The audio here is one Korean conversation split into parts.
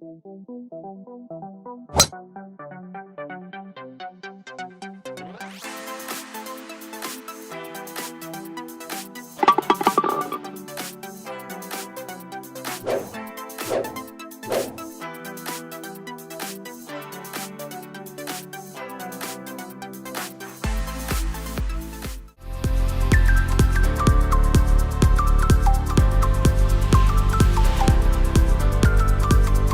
Thank you.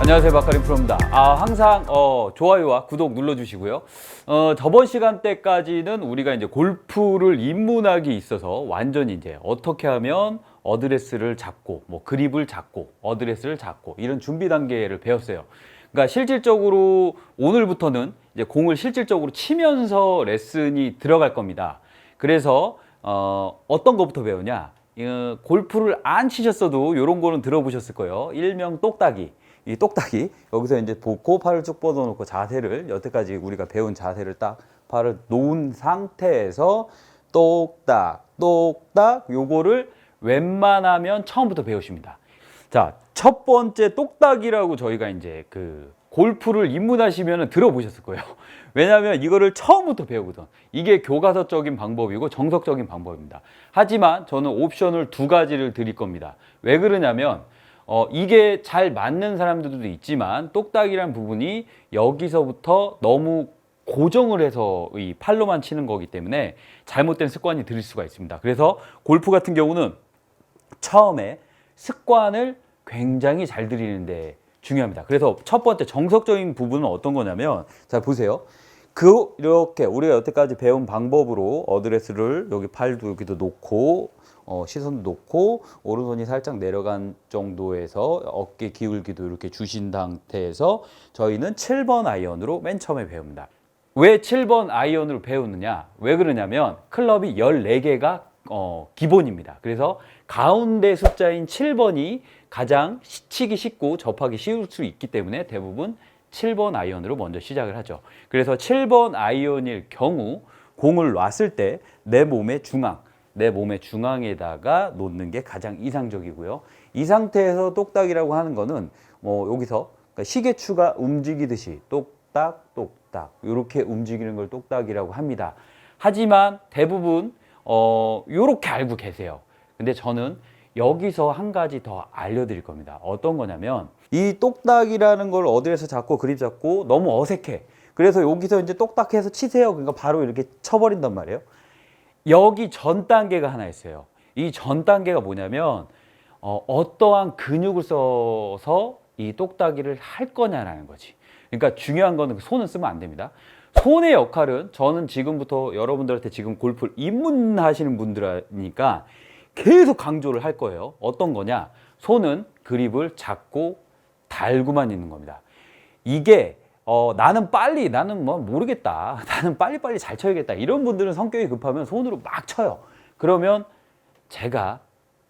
안녕하세요 박가림 프로입니다. 아 항상 어, 좋아요와 구독 눌러주시고요. 어, 저번 시간대까지는 우리가 이제 골프를 입문하기 있어서 완전히 이제 어떻게 하면 어드레스를 잡고 뭐 그립을 잡고 어드레스를 잡고 이런 준비 단계를 배웠어요. 그러니까 실질적으로 오늘부터는 이제 공을 실질적으로 치면서 레슨이 들어갈 겁니다. 그래서 어, 어떤 것부터 배우냐? 어, 골프를 안 치셨어도 이런 거는 들어보셨을 거예요. 일명 똑딱이. 이 똑딱이 여기서 이제 보고 팔을 쭉 뻗어놓고 자세를 여태까지 우리가 배운 자세를 딱 팔을 놓은 상태에서 똑딱 똑딱 요거를 웬만하면 처음부터 배우십니다. 자, 첫 번째 똑딱이라고 저희가 이제 그 골프를 입문하시면 들어보셨을 거예요. 왜냐하면 이거를 처음부터 배우거든. 이게 교과서적인 방법이고 정석적인 방법입니다. 하지만 저는 옵션을 두 가지를 드릴 겁니다. 왜 그러냐면 어, 이게 잘 맞는 사람들도 있지만 똑딱이란 부분이 여기서부터 너무 고정을 해서 이 팔로만 치는 거기 때문에 잘못된 습관이 들일 수가 있습니다. 그래서 골프 같은 경우는 처음에 습관을 굉장히 잘 들이는데 중요합니다. 그래서 첫 번째 정석적인 부분은 어떤 거냐면 자 보세요. 그 이렇게 우리가 여태까지 배운 방법으로 어드레스를 여기 팔도 여기도 놓고 어, 시선도 놓고 오른손이 살짝 내려간 정도에서 어깨 기울기도 이렇게 주신 상태에서 저희는 7번 아이언으로 맨 처음에 배웁니다. 왜 7번 아이언으로 배우느냐? 왜 그러냐면 클럽이 14개가 어, 기본입니다. 그래서 가운데 숫자인 7번이 가장 시- 치기 쉽고 접하기 쉬울 수 있기 때문에 대부분 7번 아이언으로 먼저 시작을 하죠. 그래서 7번 아이언일 경우 공을 놨을 때 내 몸의 중앙, 내 몸의 중앙에다가 놓는 게 가장 이상적이고요. 이 상태에서 똑딱이라고 하는 거는 뭐 여기서 그러니까 시계추가 움직이듯이 똑딱 똑딱 이렇게 움직이는 걸 똑딱이라고 합니다. 하지만 대부분 어 요렇게 알고 계세요. 근데 저는 여기서 한 가지 더 알려드릴 겁니다. 어떤 거냐면 이 똑딱이라는 걸 어디에서 잡고 그립 잡고 너무 어색해. 그래서 여기서 이제 똑딱해서 치세요. 그러니까 바로 이렇게 쳐버린단 말이에요. 여기 전 단계가 하나 있어요. 이 전 단계가 뭐냐면 어, 어떠한 근육을 써서 이 똑딱이를 할 거냐라는 거지. 그러니까 중요한 거는 손은 쓰면 안 됩니다. 손의 역할은 저는 지금부터 여러분들한테 지금 골프를 입문하시는 분들이니까 계속 강조를 할 거예요. 어떤 거냐? 손은 그립을 잡고 달고만 있는 겁니다. 이게 어, 나는 빨리 나는 뭐 모르겠다. 나는 빨리빨리 잘 쳐야겠다. 이런 분들은 성격이 급하면 손으로 막 쳐요. 그러면 제가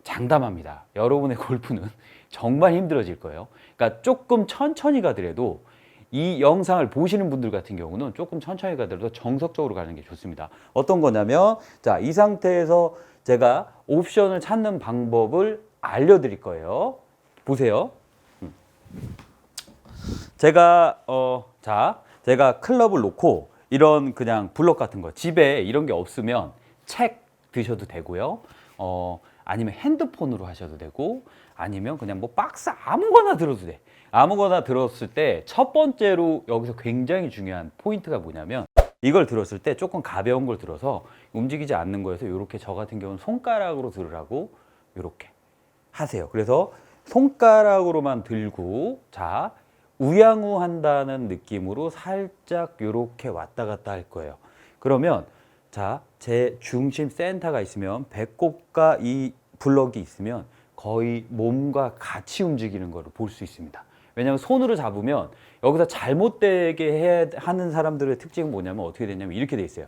장담합니다. 여러분의 골프는 정말 힘들어질 거예요. 그러니까 조금 천천히 가더라도 이 영상을 보시는 분들 같은 경우는 조금 천천히 가더라도 정석적으로 가는 게 좋습니다. 어떤 거냐면 자, 이 상태에서 제가 옵션을 찾는 방법을 알려드릴 거예요. 보세요. 음. 제가 어, 자, 제가 클럽을 놓고 이런 그냥 블럭 같은 거 집에 이런 게 없으면 책 드셔도 되고요. 어, 아니면 핸드폰으로 하셔도 되고 아니면 그냥 뭐 박스 아무거나 들어도 돼. 아무거나 들었을 때 첫 번째로 여기서 굉장히 중요한 포인트가 뭐냐면 이걸 들었을 때 조금 가벼운 걸 들어서 움직이지 않는 거에서 이렇게 저 같은 경우는 손가락으로 들으라고 이렇게 하세요. 그래서 손가락으로만 들고 자 우양우 한다는 느낌으로 살짝 이렇게 왔다 갔다 할 거예요. 그러면 자 제 중심 센터가 있으면 배꼽과 이 블럭이 있으면 거의 몸과 같이 움직이는 것을 볼 수 있습니다. 왜냐하면 손으로 잡으면 여기서 잘못되게 해야 하는 사람들의 특징은 뭐냐면 어떻게 되냐면 이렇게 돼 있어요.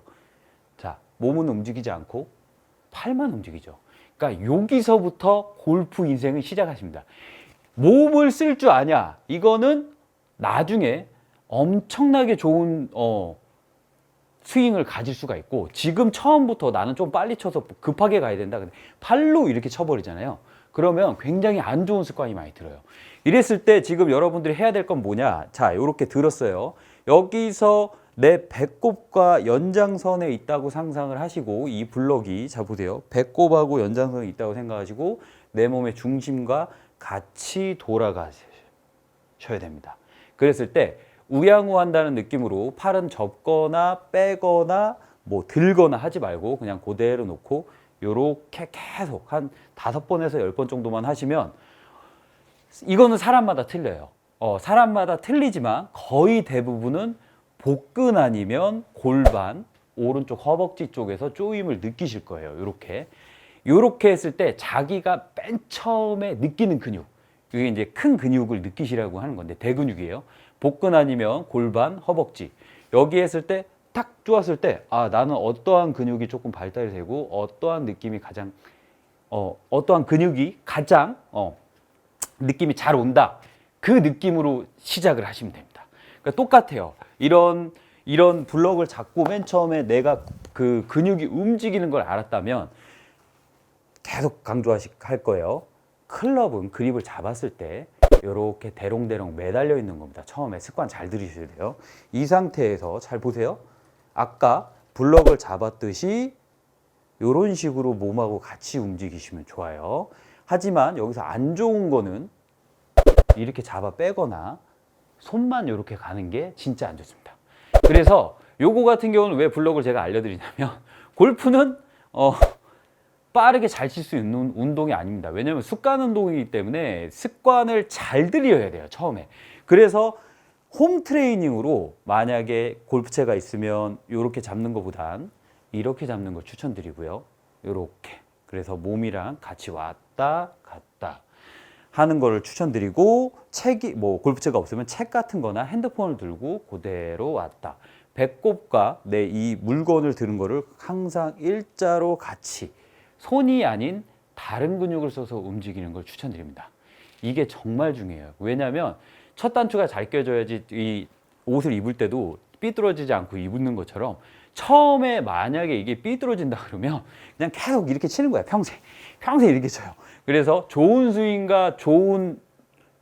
자, 몸은 움직이지 않고 팔만 움직이죠. 그러니까 여기서부터 골프 인생을 시작하십니다. 몸을 쓸 줄 아냐? 이거는 나중에 엄청나게 좋은 어, 스윙을 가질 수가 있고 지금 처음부터 나는 좀 빨리 쳐서 급하게 가야 된다. 근데 팔로 이렇게 쳐버리잖아요. 그러면 굉장히 안 좋은 습관이 많이 들어요. 이랬을 때 지금 여러분들이 해야 될 건 뭐냐? 자, 이렇게 들었어요. 여기서 내 배꼽과 연장선에 있다고 상상을 하시고 이 블럭이 자 보세요. 배꼽하고 연장선에 있다고 생각하시고 내 몸의 중심과 같이 돌아가셔야 됩니다. 그랬을 때 우양우한다는 느낌으로 팔은 접거나 빼거나 뭐 들거나 하지 말고 그냥 그대로 놓고 요렇게 계속 한 다섯 번에서 열 번 정도만 하시면 이거는 사람마다 틀려요. 어, 사람마다 틀리지만 거의 대부분은 복근 아니면 골반, 오른쪽 허벅지 쪽에서 쪼임을 느끼실 거예요. 요렇게. 요렇게 했을 때 자기가 맨 처음에 느끼는 근육, 이게 이제 큰 근육을 느끼시라고 하는 건데 대근육이에요. 복근 아니면 골반, 허벅지. 여기 했을 때탁 쪼았을 때, 아, 나는 어떠한 근육이 조금 발달이 되고 어떠한 느낌이 가장, 어, 어떠한 근육이 가장, 어, 느낌이 잘 온다. 그 느낌으로 시작을 하시면 됩니다. 그러니까 똑같아요. 이런 이런 블럭을 잡고 맨 처음에 내가 그 근육이 움직이는 걸 알았다면 계속 강조하실 할 거예요. 클럽은 그립을 잡았을 때 이렇게 대롱대롱 매달려 있는 겁니다. 처음에 습관 잘 들이셔야 돼요. 이 상태에서 잘 보세요. 아까 블럭을 잡았듯이 이런 식으로 몸하고 같이 움직이시면 좋아요. 하지만 여기서 안 좋은 거는 이렇게 잡아 빼거나 손만 이렇게 가는 게 진짜 안 좋습니다. 그래서 요거 같은 경우는 왜 블럭을 제가 알려드리냐면 골프는 어 빠르게 잘 칠 수 있는 운동이 아닙니다. 왜냐하면 습관 운동이기 때문에 습관을 잘 들여야 돼요. 처음에. 그래서 홈 트레이닝으로 만약에 골프채가 있으면 이렇게 잡는 것보단 이렇게 잡는 걸 추천드리고요. 이렇게. 그래서 몸이랑 같이 왔다 갔다 하는 거를 추천드리고 책이 뭐 골프채가 없으면 책 같은 거나 핸드폰을 들고 그대로 왔다. 배꼽과 내 이 물건을 드는 거를 항상 일자로 같이 손이 아닌 다른 근육을 써서 움직이는 걸 추천드립니다. 이게 정말 중요해요. 왜냐하면 첫 단추가 잘 껴져야지 이 옷을 입을 때도 삐뚤어지지 않고 입는 것처럼 처음에 만약에 이게 삐뚤어진다 그러면 그냥 계속 이렇게 치는 거야 평생 평생 이렇게 쳐요. 그래서 좋은 스윙과 좋은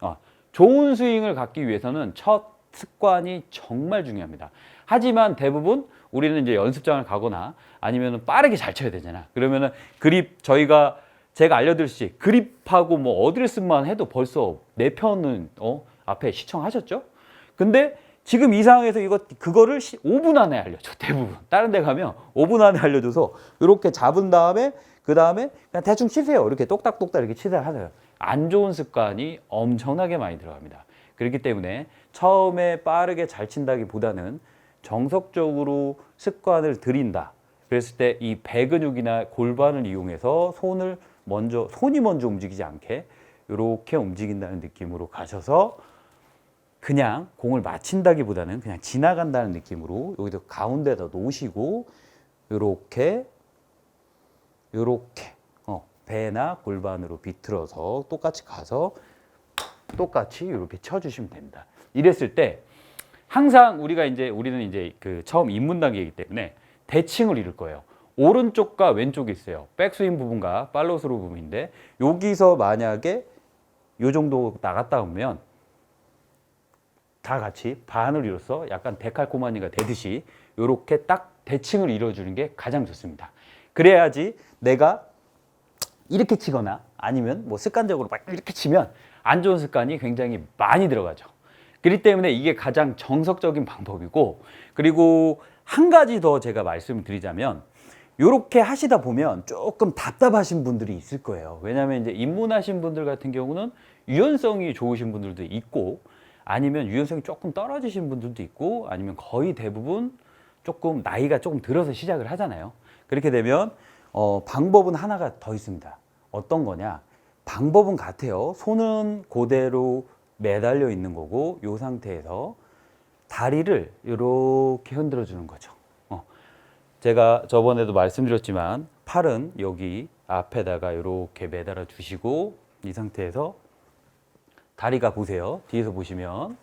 어, 좋은 스윙을 갖기 위해서는 첫 습관이 정말 중요합니다. 하지만 대부분 우리는 이제 연습장을 가거나 아니면 빠르게 잘 쳐야 되잖아. 그러면은 그립 저희가 제가 알려드렸듯이 그립하고 뭐 어드레스만 해도 벌써 네 편은 어 앞에 시청하셨죠? 근데 지금 이 상황에서 이거 그거를 5분 안에 알려줘 대부분 다른 데 가면 5분 안에 알려줘서 이렇게 잡은 다음에 그 다음에 그냥 대충 치세요. 이렇게 똑딱똑딱 이렇게 치세요 하세요. 안 좋은 습관이 엄청나게 많이 들어갑니다. 그렇기 때문에 처음에 빠르게 잘 친다기보다는 정석적으로 습관을 들인다. 그랬을 때 이 배근육이나 골반을 이용해서 손을 먼저 손이 먼저 움직이지 않게 이렇게 움직인다는 느낌으로 가셔서 그냥 공을 맞힌다기보다는 그냥 지나간다는 느낌으로 여기도 가운데다 놓으시고 요렇게 요렇게 어, 배나 골반으로 비틀어서 똑같이 가서 똑같이 이렇게 쳐주시면 됩니다. 이랬을 때 항상 우리가 이제 우리는 이제 그 처음 입문 단계이기 때문에 대칭을 이룰 거예요. 오른쪽과 왼쪽이 있어요. 백스윙 부분과 팔로스루 부분인데 여기서 만약에 요 정도 나갔다 오면 다 같이 반을 이뤄서 약간 데칼코마니가 되듯이 이렇게 딱 대칭을 이루어주는 게 가장 좋습니다. 그래야지 내가 이렇게 치거나 아니면 뭐 습관적으로 막 이렇게 치면 안 좋은 습관이 굉장히 많이 들어가죠. 그렇기 때문에 이게 가장 정석적인 방법이고 그리고 한 가지 더 제가 말씀을 드리자면 이렇게 하시다 보면 조금 답답하신 분들이 있을 거예요. 왜냐하면 이제 입문하신 분들 같은 경우는 유연성이 좋으신 분들도 있고 아니면 유연성이 조금 떨어지신 분들도 있고 아니면 거의 대부분 조금 나이가 조금 들어서 시작을 하잖아요. 그렇게 되면 어, 방법은 하나가 더 있습니다. 어떤 거냐? 방법은 같아요. 손은 그대로 매달려 있는 거고 이 상태에서 다리를 이렇게 흔들어 주는 거죠. 어. 제가 저번에도 말씀드렸지만 팔은 여기 앞에다가 이렇게 매달아 주시고 이 상태에서 다리가 보세요. 뒤에서 보시면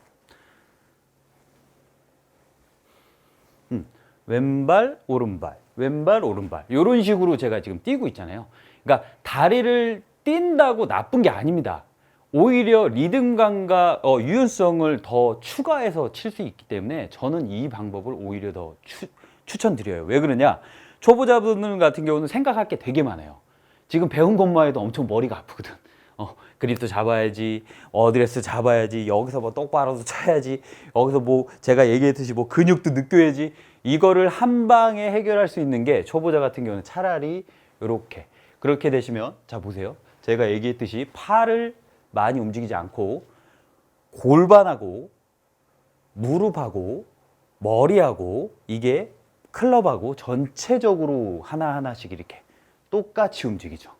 음, 왼발 오른발 왼발 오른발 이런 식으로 제가 지금 뛰고 있잖아요. 그러니까 다리를 뛴다고 나쁜 게 아닙니다. 오히려 리듬감과 어, 유연성을 더 추가해서 칠 수 있기 때문에 저는 이 방법을 오히려 더 추, 추천드려요. 왜 그러냐? 초보자분들 같은 경우는 생각할 게 되게 많아요. 지금 배운 것만 해도 엄청 머리가 아프거든. 어, 그립도 잡아야지, 어드레스 잡아야지, 여기서 뭐 똑바로도 쳐야지, 여기서 뭐 제가 얘기했듯이 뭐 근육도 느껴야지. 이거를 한 방에 해결할 수 있는 게 초보자 같은 경우는 차라리 이렇게 그렇게 되시면 자 보세요. 제가 얘기했듯이 팔을 많이 움직이지 않고 골반하고 무릎하고 머리하고 이게 클럽하고 전체적으로 하나하나씩 이렇게 똑같이 움직이죠.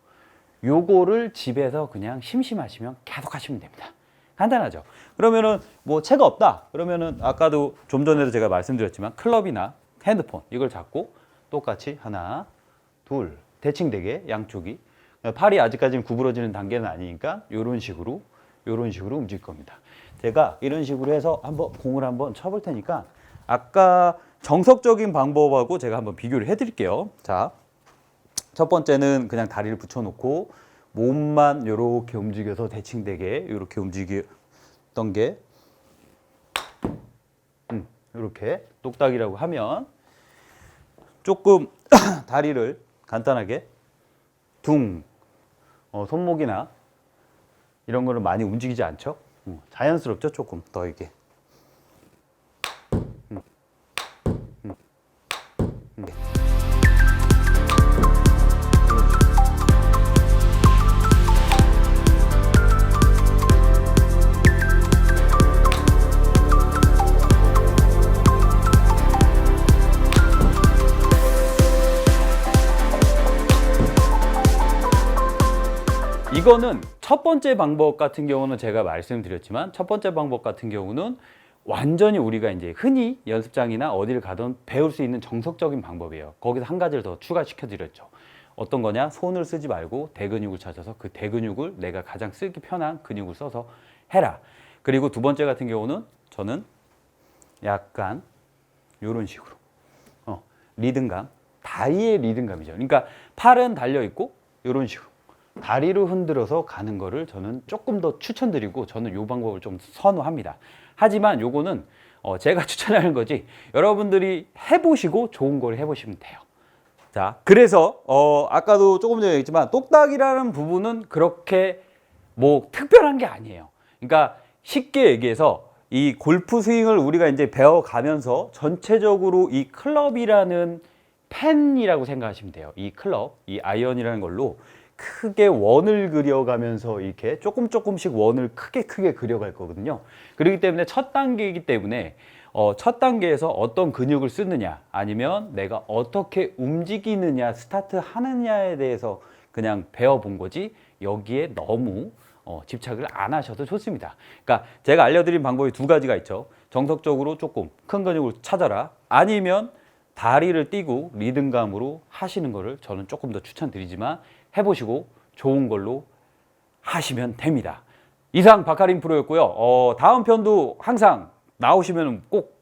요거를 집에서 그냥 심심하시면 계속 하시면 됩니다. 간단하죠. 그러면은 뭐 채가 없다. 그러면은 아까도 좀 전에도 제가 말씀드렸지만 클럽이나 핸드폰 이걸 잡고 똑같이 하나, 둘, 대칭되게 양쪽이 팔이 아직까지는 구부러지는 단계는 아니니까 이런 식으로 이런 식으로 움직일 겁니다. 제가 이런 식으로 해서 한번 공을 한번 쳐볼 테니까 아까 정석적인 방법하고 제가 한번 비교를 해드릴게요. 자, 첫 번째는 그냥 다리를 붙여놓고 몸만 이렇게 움직여서 대칭되게 이렇게 움직였던 게 음, 이렇게 똑딱이라고 하면 조금 다리를 간단하게 둥 어, 손목이나 이런 거를 많이 움직이지 않죠? 음, 자연스럽죠? 조금 더 이게 이거는 첫 번째 방법 같은 경우는 제가 말씀드렸지만 첫 번째 방법 같은 경우는 완전히 우리가 이제 흔히 연습장이나 어디를 가든 배울 수 있는 정석적인 방법이에요. 거기서 한 가지를 더 추가시켜 드렸죠. 어떤 거냐? 손을 쓰지 말고 대근육을 찾아서 그 대근육을 내가 가장 쓰기 편한 근육을 써서 해라. 그리고 두 번째 같은 경우는 저는 약간 이런 식으로 어, 리듬감, 다리의 리듬감이죠. 그러니까 팔은 달려 있고 이런 식으로 다리를 흔들어서 가는 거를 저는 조금 더 추천드리고 저는 이 방법을 좀 선호합니다. 하지만 요거는 어, 제가 추천하는 거지 여러분들이 해보시고 좋은 걸 해보시면 돼요. 자, 그래서 어, 아까도 조금 전에 얘기했지만 똑딱이라는 부분은 그렇게 뭐 특별한 게 아니에요. 그러니까 쉽게 얘기해서 이 골프 스윙을 우리가 이제 배워가면서 전체적으로 이 클럽이라는 펜이라고 생각하시면 돼요. 이 클럽, 이 아이언이라는 걸로 크게 원을 그려가면서 이렇게 조금 조금씩 원을 크게 크게 그려갈 거거든요. 그렇기 때문에 첫 단계이기 때문에 어, 첫 단계에서 어떤 근육을 쓰느냐 아니면 내가 어떻게 움직이느냐 스타트 하느냐에 대해서 그냥 배워본 거지 여기에 너무 어, 집착을 안 하셔도 좋습니다. 그러니까 제가 알려드린 방법이 두 가지가 있죠. 정석적으로 조금 큰 근육을 찾아라 아니면 다리를 띄고 리듬감으로 하시는 거를 저는 조금 더 추천드리지만 해보시고 좋은 걸로 하시면 됩니다. 이상 바카린 프로였고요. 어, 다음 편도 항상 나오시면 꼭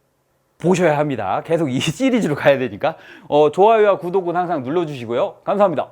보셔야 합니다. 계속 이 시리즈로 가야 되니까 어, 좋아요와 구독은 항상 눌러주시고요. 감사합니다.